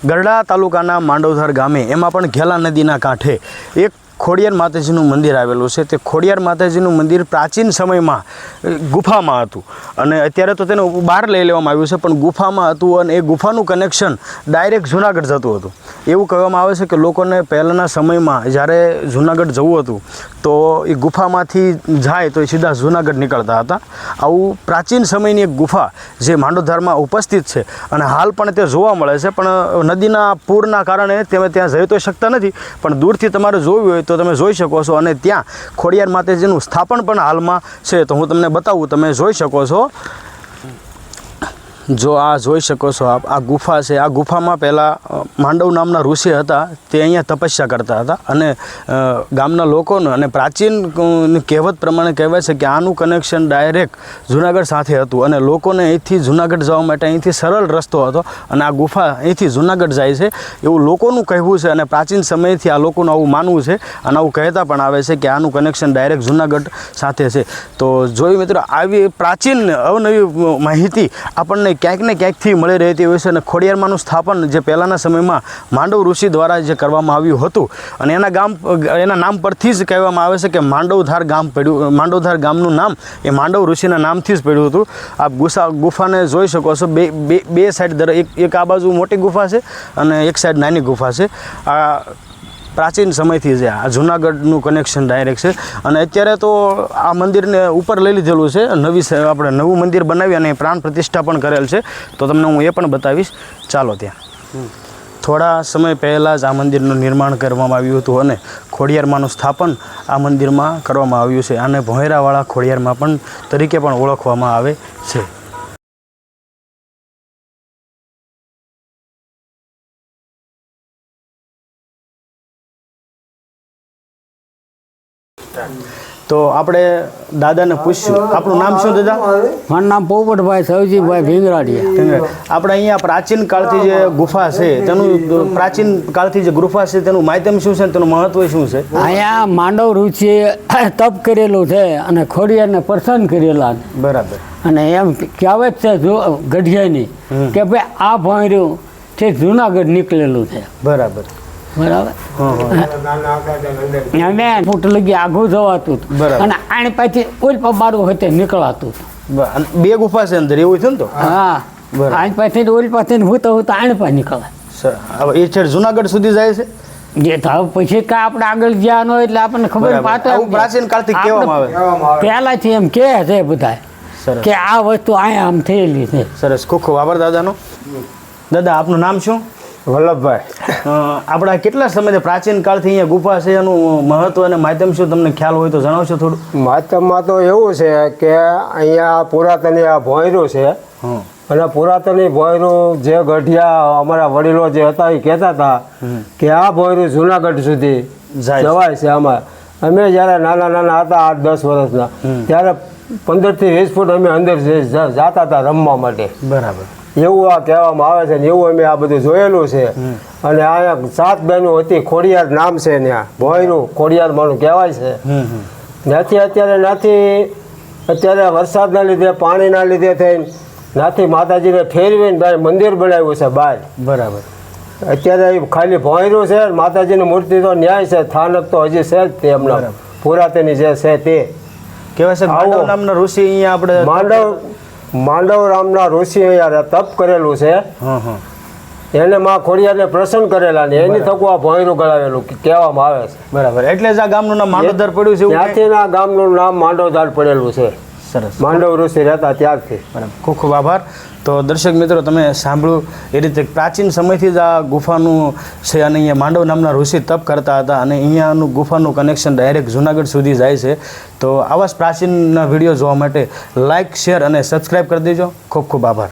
ગરડા તાલુકાના માંડવધર ગામે એમાં પણ ઘેલા નદીના કાંઠે એક ખોડિયાર માતાજીનું મંદિર આવેલું છે. તે ખોડિયાર માતાજીનું મંદિર પ્રાચીન સમયમાં ગુફામાં હતું. અને અત્યારે તો તેને બહાર લઈ લેવામાં આવ્યું છે, પણ ગુફામાં હતું અને એ ગુફાનું કનેક્શન ડાયરેક્ટ જુનાગઢ જતું હતું. એવું કહેવામાં આવે છે કે લોકોને પહેલાંના સમયમાં જ્યારે જુનાગઢ જવું હતું, તો એ ગુફામાંથી જાય તો એ સીધા જુનાગઢ નીકળતા હતા. આવું પ્રાચીન સમયની એક ગુફા જે માંડોધારમાં ઉપસ્થિત છે અને હાલ પણ તે જોવા મળે છે, પણ નદીના પૂરના કારણે તમે ત્યાં જઈ તો શકતા નથી. પણ દૂરથી તમારે જોવું હોય તો તમે જોઈ શકો છો અને ત્યાં ખોડિયાર માતાજીનું સ્થાપન પણ હાલમાં છે. તો હું તમને બતાવું, તમે જોઈ શકો છો. જો આ જોઈ શકો છો આપ, આ ગુફા છે. આ ગુફામાં પહેલાં માંડવ નામના ઋષિ હતા. તે અહીંયા તપસ્યા કરતા હતા. અને ગામના લોકોને અને પ્રાચીન કહેવત પ્રમાણે કહેવાય છે કે આનું કનેક્શન ડાયરેક્ટ જુનાગઢ સાથે હતું. અને લોકોને અહીંથી જુનાગઢ જવા માટે અહીંથી સરળ રસ્તો હતો. અને આ ગુફા અહીંથી જુનાગઢ જાય છે. એવું લોકોનું કહેવું છે અને પ્રાચીન સમયથી આ લોકોનું આવું માનવું છે. અને આવું કહેતા પણ આવે છે કે આનું કનેક્શન ડાયરેક્ટ જુનાગઢ સાથે છે. તો જોયું મિત્રો, આવી પ્રાચીન અવનવી માહિતી આપણને ક્યાંક ને ક્યાંકથી મળી રહેતી હોય છે અને ખોડિયારમાંનું સ્થાપન જે પહેલાંના સમયમાં માંડવ ઋષિ દ્વારા જે કરવામાં આવ્યું હતું. અને એના ગામ, એના નામ પરથી જ કહેવામાં આવે છે કે માંડવધાર ગામ પડ્યું, માંડવધાર ગામનું નામ એ માંડવ ઋષિના નામથી જ પડ્યું હતું. આ ગુસા, ગુફાને જોઈ શકો છો, બે બે બે સાઈડ દર, એક એક આ બાજુ મોટી ગુફા છે અને એક સાઈડ નાની ગુફા છે. આ પ્રાચીન સમયથી છે. આ જુનાગઢનું કનેક્શન ડાયરેક્ટ છે. અને અત્યારે તો આ મંદિરને ઉપર લઈ લીધેલું છે. નવી આપણે નવું મંદિર બનાવી અને પ્રાણ પ્રતિષ્ઠા પણ કરેલ છે. તો તમને હું એ પણ બતાવીશ. ચાલો ત્યાં. થોડા સમય પહેલાં જ આ મંદિરનું નિર્માણ કરવામાં આવ્યું હતું અને ખોડિયારમાંનું સ્થાપન આ મંદિરમાં કરવામાં આવ્યું છે. આને ભોંયરાવાળા ખોડિયારમાં પણ તરીકે પણ ઓળખવામાં આવે છે. તો આપણે દાદાને પૂછ્યું. આપણું નામ શું દાદા? મારું નામ પોપટભાઈ સવજીભાઈ ભીંગરાડિયા. આપણે અહીંયા પ્રાચીન કાળથી જે ગુફા છે તેનું પ્રાચીન કાળથી જે ગુફા છે તેનું માધ્યમ શું છે તેનું મહત્વ શું છે? અહીંયા માંડવ રુચિએ તપ કરેલું છે અને ખોડિયાને પ્રસન્ન કરેલા છે. બરાબર. અને એમ કહેવત છે જો ગઢિયાની કે ભાઈ આ ભોંયરું તે જુનાગઢ નીકળેલું છે. બરાબર. બરાબર? હં, હં. અમે ફૂટ લગી આઘું જવાતું હતું. અને આની પાછી ઓલ પબારું હતું નીકળાતું હતું. બે ગુફા છે અંદર એવું છે ને તો? હા. આની પાછી ઓલ પાછી હું તો આની પાસે નીકળે સર હવે એ છેડ જુનાગઢ સુધી જાય છે? જે તો પછી કા આપણે આગળ જ્યાં હોય એટલે આપણને ખબર બરાબર. પ્રાચીન કાળથી કહેવામાં આવે. પહેલાથી એમ કહે છે બધા કે આ વસ્તુ અહીંયા આમ થયેલી છે. સરસ. ખૂબ વાબર દાદાનો. દાદા આપનું નામ શું? વલ્લભભાઈ આપણા કેટલા સમયથી પ્રાચીન કાળથી અહીંયા ગુફા છે? એનું મહત્વ અને માધ્યમ શું તમને ખ્યાલ હોય તો જણાવશો થોડું? માધ્યમમાં તો એવું છે કે અહીંયા પુરાતની આ ભોંયરું છે. અને પુરાતની ભોંયરું જે ગઢિયા અમારા વડીલો જે હતા એ કહેતા હતા કે આ ભોંયરું જુનાગઢ સુધી. જવાય છે આમાં. અમે જ્યારે નાના નાના હતા આઠ દસ વર્ષના ત્યારે પંદરથી વીસ ફૂટ અમે અંદર જાતા હતા રમવા માટે. બરાબર. એવું આ કહેવામાં આવે છે ને એવું અમે આ બધું જોયેલું છે. અને અહીંયા સાત બહેનો હતી ખોડિયાર નામ છે ત્યાં ભોયનું ખોડિયાર માનું કહેવાય છે. નથી અત્યારે નથી અત્યારે વરસાદના લીધે પાણીના લીધે થઈને નાથી માતાજીને ફેરવીને ભાઈ મંદિર બનાવ્યું છે બહાર. બરાબર. અત્યારે ખાલી ભોંયરું છે માતાજીની મૂર્તિ તો ન્યાય છે સ્થાનક તો હજી છે જ તે બરાબર. પુરાતની જે છે તે. કેવાય છે માંડવ નામના ઋષિ અહીંયા આપણે માંડવ માંડવ રામના ઋષિ અહીંયા તપ કરેલું છે. એને માં ખોડિયાને પ્રસન્ન કરેલા ને એની થકું આ ભોંયરું ગળાવેલું કહેવામાં આવે છે. બરાબર. એટલે જ આ ગામનું નામ માંડોદર પડ્યું છે ત્યાંથી આ ગામનું નામ માંડવદાર પડેલું છે. સરસ. માંડવ ઋષિ રહેતા ત્યારથી બરાબર. ખૂબ ખૂબ આભાર. તો દર્શક મિત્રો તમે સાંભળ્યું એ રીતે પ્રાચીન સમયથી જ આ ગુફાનું છે અને અહીંયા માંડવ નામના ઋષિ તપ કરતા હતા અને અહીંયાનું ગુફાનું કનેક્શન ડાયરેક્ટ જુનાગઢ સુધી જાય છે. તો આવા જ પ્રાચીનના વીડિયો જોવા માટે લાઇક શેર અને સબસ્ક્રાઈબ કરી દેજો. ખૂબ ખૂબ આભાર.